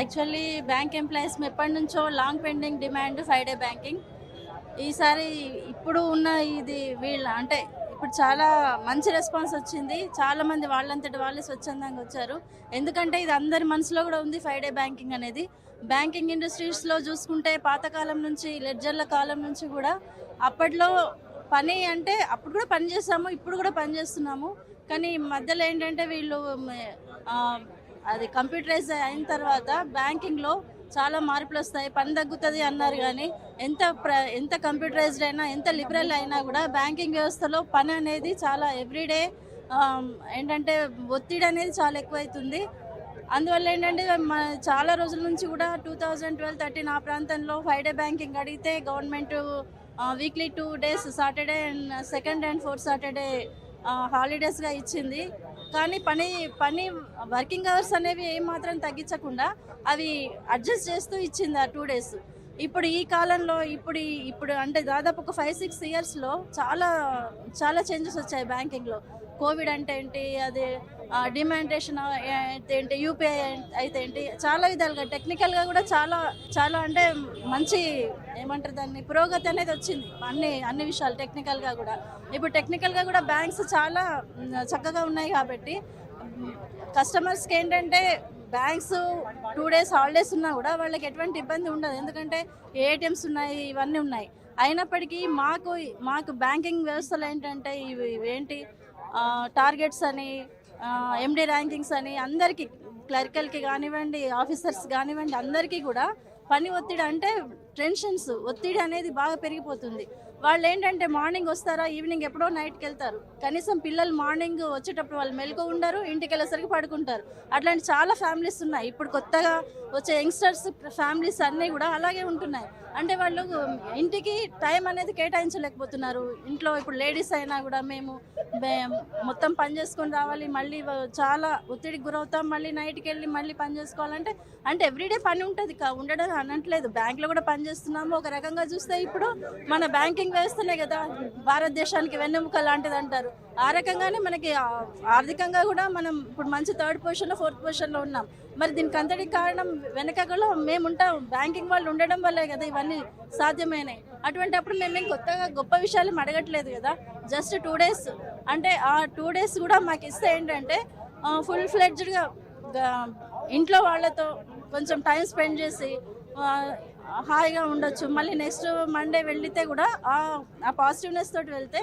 Actually bank employees ఎప్పటి నుంచో long pending demand five day banking ఈసారి ఇప్పుడు ఉన్న ఇది వీళ్ళ అంటే ఇప్పుడు చాలా మంచి రెస్పాన్స్ వచ్చింది. చాలామంది వాళ్ళంతటి వాళ్ళే స్వచ్ఛందంగా వచ్చారు. ఎందుకంటే ఇది అందరి మనసులో కూడా ఉంది ఫైవ్ డే బ్యాంకింగ్ అనేది. బ్యాంకింగ్ ఇండస్ట్రీస్లో చూసుకుంటే పాతకాలం నుంచి లెడ్జర్ల కాలం నుంచి కూడా అప్పట్లో పని అంటే అప్పుడు కూడా పని చేస్తాము ఇప్పుడు కూడా పని చేస్తున్నాము. కానీ మధ్యలో ఏంటంటే వీళ్ళు అది కంప్యూటరైజ్ అయిన తర్వాత బ్యాంకింగ్లో చాలా మార్పులు వస్తాయి. పని తగ్గుతుంది అన్నారు కానీ ఎంత ప్ర ఎంత కంప్యూటరైజ్డ్ అయినా ఎంత లిబరల్ అయినా కూడా బ్యాంకింగ్ వ్యవస్థలో పని అనేది చాలా ఎవ్రీడే ఏంటంటే ఒత్తిడి అనేది చాలా ఎక్కువైతుంది. అందువల్ల ఏంటంటే మన చాలా రోజుల నుంచి కూడా టూ థౌజండ్ ట్వెల్వ్ థర్టీన్ ఆ ప్రాంతంలో ఫైవ్ డే బ్యాంకింగ్ అడిగితే government weekly two days Saturday and second and fourth Saturday హాలిడేస్గా ఇచ్చింది. కానీ పని పని వర్కింగ్ అవర్స్ అనేవి ఏమాత్రం తగ్గించకుండా అవి అడ్జస్ట్ చేస్తూ ఇచ్చింది ఆ టూ డేస్ ఇప్పుడు ఈ కాలంలో ఇప్పుడు ఇప్పుడు అంటే దాదాపు ఒక ఫైవ్ సిక్స్ ఇయర్స్లో చాలా చాలా చేంజెస్ వచ్చాయి బ్యాంకింగ్లో కోవిడ్ అంటే ఏంటి? అది డిమాండేషన్ అయితే ఏంటి యూపీఐ అయితే ఏంటి చాలా విధాలుగా టెక్నికల్గా కూడా చాలా చాలా అంటే మంచి ఏమంటారు దాన్ని పురోగతి అనేది వచ్చింది. అన్ని అన్ని విషయాలు టెక్నికల్గా కూడా. ఇప్పుడు టెక్నికల్గా కూడా బ్యాంక్స్ చాలా చక్కగా ఉన్నాయి కాబట్టి కస్టమర్స్కి ఏంటంటే బ్యాంక్స్ టూ డేస్ హాలిడేస్ ఉన్నా కూడా వాళ్ళకి ఎటువంటి ఇబ్బంది ఉండదు. ఎందుకంటే ఏటీఎమ్స్ ఉన్నాయి ఇవన్నీ ఉన్నాయి. అయినప్పటికీ మాకు మాకు బ్యాంకింగ్ వ్యవస్థలు ఏంటంటే ఇవి ఏంటి టార్గెట్స్ అని ఎండి ర్యాంకింగ్స్ అని అందరికీ క్లరికల్కి కానివ్వండి ఆఫీసర్స్ కానివ్వండి అందరికీ కూడా పని ఒత్తిడి అంటే టెన్షన్స్ ఒత్తిడి అనేది బాగా పెరిగిపోతుంది. వాళ్ళు ఏంటంటే మార్నింగ్ వస్తారా ఈవినింగ్ ఎప్పుడో నైట్కి వెళ్తారు. కనీసం పిల్లలు మార్నింగ్ వచ్చేటప్పుడు వాళ్ళు మెలకు ఉండరు ఇంటికి వెళ్ళేసరికి పడుకుంటారు. అట్లాంటి చాలా ఫ్యామిలీస్ ఉన్నాయి. ఇప్పుడు కొత్తగా వచ్చే యంగ్స్టర్స్ ఫ్యామిలీస్ అన్నీ కూడా అలాగే ఉంటున్నాయి. అంటే వాళ్ళు ఇంటికి టైం అనేది కేటాయించలేకపోతున్నారు. ఇంట్లో ఇప్పుడు లేడీస్ అయినా కూడా మేము మొత్తం పని చేసుకొని రావాలి మళ్ళీ చాలా ఒత్తిడికి గురవుతాం మళ్ళీ నైట్కి వెళ్ళి మళ్ళీ పని చేసుకోవాలంటే అంటే ఎవ్రీడే పని ఉంటుంది కా- ఉండడం అనట్లేదు. బ్యాంక్లో కూడా పని చేస్తున్నాము. ఒక రకంగా చూస్తే ఇప్పుడు మన బ్యాంకింగ్ వ్యవస్థనే కదా భారతదేశానికి వెన్నెముక లాంటిది అంటారు. ఆ రకంగానే మనకి ఆర్థికంగా కూడా మనం ఇప్పుడు మంచి థర్డ్ పొజిషన్లో ఫోర్త్ పొజిషన్లో ఉన్నాం. మరి దీనికి అంతటికి కారణం వెనక కూడా మేము ఉంటాం. బ్యాంకింగ్ వాళ్ళు ఉండడం వల్లే కదా ఇవన్నీ సాధ్యమైనాయి. అటువంటి అప్పుడు మేము కొత్తగా గొప్ప విషయాలు అడగట్లేదు కదా. జస్ట్ టూ డేస్ అంటే ఆ టూ డేస్ కూడా మాకు ఇస్తే ఏంటంటే ఫుల్ ఫ్లెడ్జ్డ్గా ఇంట్లో వాళ్ళతో కొంచెం టైం స్పెండ్ చేసి హాయిగా ఉండొచ్చు. మళ్ళీ నెక్స్ట్ మండే వెళితే కూడా ఆ పాజిటివ్నెస్ తోటి వెళ్తే